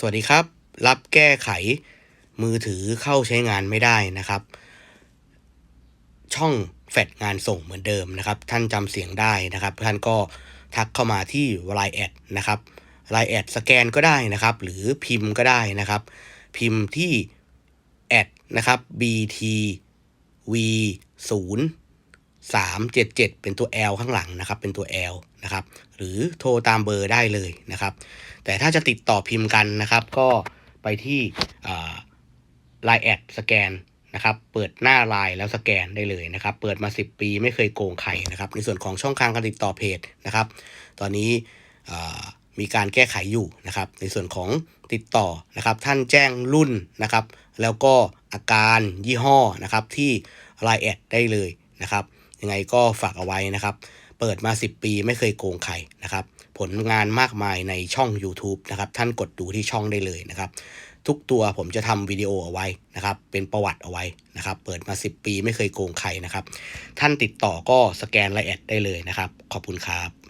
สวัสดีครับ รับแก้ไขมือถือเข้าใช้งานไม่ได้นะครับ ช่องแฟดงานส่งเหมือนเดิมนะครับ ท่านจำเสียงได้นะครับ ท่านก็ทักเข้ามาที่ Line แอดนะครับ Line แอดสแกนก็ได้นะครับ หรือพิมพ์ก็ได้นะครับ พิมพ์ที่แอดนะครับ bt v 0 377 เป็นตัว L ข้างหลังนะครับ เป็นตัว L นะครับ หรือโทรตามเบอร์ได้เลยนะครับ แต่ถ้าจะติดต่อพิมพ์กันนะครับ ก็ไปที่ไลน์แอดสแกนนะครับ เปิดหน้าไลน์แล้วสแกนได้เลยนะครับ เปิดมา 10 ปีไม่เคยโกงใครนะครับ ในส่วนของช่องทางการติดต่อเพจนะครับ ตอนนี้มีการแก้ไขอยู่นะครับ ในส่วนของติดต่อนะครับ ท่านแจ้งรุ่นนะครับ แล้วก็อาการยี่ห้อนะครับที่ไลน์แอดได้เลยนะครับ ยังไงก็ฝากเอาไว้นะครับ เปิดมา 10 ปีไม่เคยโกงใครนะครับ ผลงานมากมายในช่อง YouTube นะครับ ท่านกดดูที่ช่องได้เลยนะครับ ทุกตัวผมจะทำวิดีโอเอาไว้นะครับ เป็นประวัติเอาไว้นะครับ เปิดมา 10 ปีไม่เคยโกงใครนะครับ ท่านติดต่อก็สแกนไลน์แอดได้เลยนะครับ ขอบคุณครับ